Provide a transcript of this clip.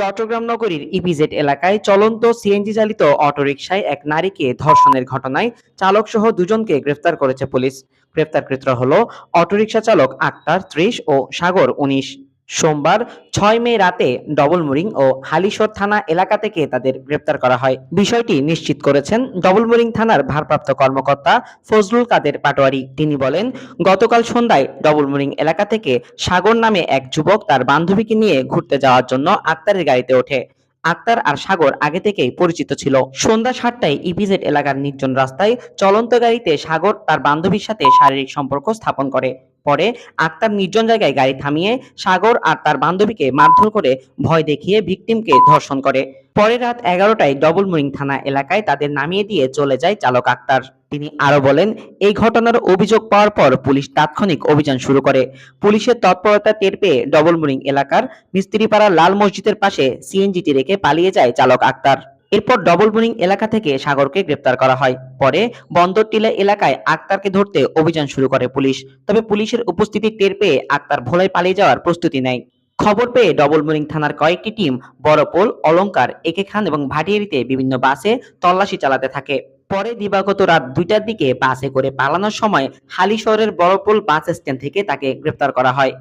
চট্টগ্রাম নগরীর ইপিজেড এলাকায় চলন্ত সিএনজি চালিত অটোরিকশায় এক নারীকে ধর্ষণের ঘটনায় চালক সহ দুজনকে গ্রেফতার করেছে পুলিশ। গ্রেফতারকৃতরা হল অটোরিকশা চালক আক্তার ত্রিশ ও সাগর উনিশ। সোমবার ছয় মে রাতে ডবলমুরিং ও হালিশোর থানা এলাকা থেকে তাদের গ্রেপ্তার করা হয়। বিষয়টি নিশ্চিত করেছেন ডবলমুরিং থানার ভারপ্রাপ্ত কর্মকর্তা ফজলুল কাদের পাটোয়ারি। তিনি বলেন, গতকাল সন্ধ্যায় ডবলমুরিং এলাকা থেকে সাগর নামে এক যুবক তার বান্ধবীকে নিয়ে ঘুরতে যাওয়ার জন্য আক্তারের গাড়িতে ওঠে। আক্তার আর সাগর আগে থেকেই পরিচিত ছিল। সন্ধ্যা সাতটায় ইপিজেড এলাকার নির্জন রাস্তায় চলন্ত গাড়িতে সাগর তার বান্ধবীর সাথে শারীরিক সম্পর্ক স্থাপন করে। পরে আক্তার নির্জন জায়গায় গাড়ি থামিয়ে সাগর আর তার বান্ধবীকে মারধর করে ভয় দেখিয়ে ভিকটিমকে ধর্ষণ করে। পরে রাত এগারোটায় ডবলমুরিং থানা এলাকায় তাদের নামিয়ে দিয়ে চলে যায় চালক আক্তার। তিনি আরও বলেন, এই ঘটনার অভিযোগ পাওয়ার পর পুলিশ তাৎক্ষণিক অভিযান শুরু করে। পুলিশের তৎপরতা টের পেয়ে ডবলমুরিং এলাকার মিস্ত্রিপাড়া লাল মসজিদের পাশে সিএনজিটি রেখে পালিয়ে যায় চালক আক্তার। এরপর ডবল ডবলমুরিং এলাকা থেকে সাগরকে গ্রেপ্তার করা হয়। পরে বন্দরটিলা এলাকায় আক্তারকে ধরতে অভিযান শুরু করে পুলিশ। তবে পুলিশের উপস্থিতি টের পেয়ে আক্তার ভোলায় পালিয়ে যাওয়ার প্রস্তুতি নেয়। খবর পেয়ে ডবলমুরিং থানার কয়েকটি টিম বড়পোল অলঙ্কার একে খান এবং ভাটিয়ারিতে বিভিন্ন বাসে তল্লাশি চালাতে থাকে। পরে দিবাগত রাত দুইটার দিকে বাসে করে পালানোর সময় হালি শহরের বড়পোল বাস স্ট্যান্ড থেকে তাকে গ্রেপ্তার করা হয়।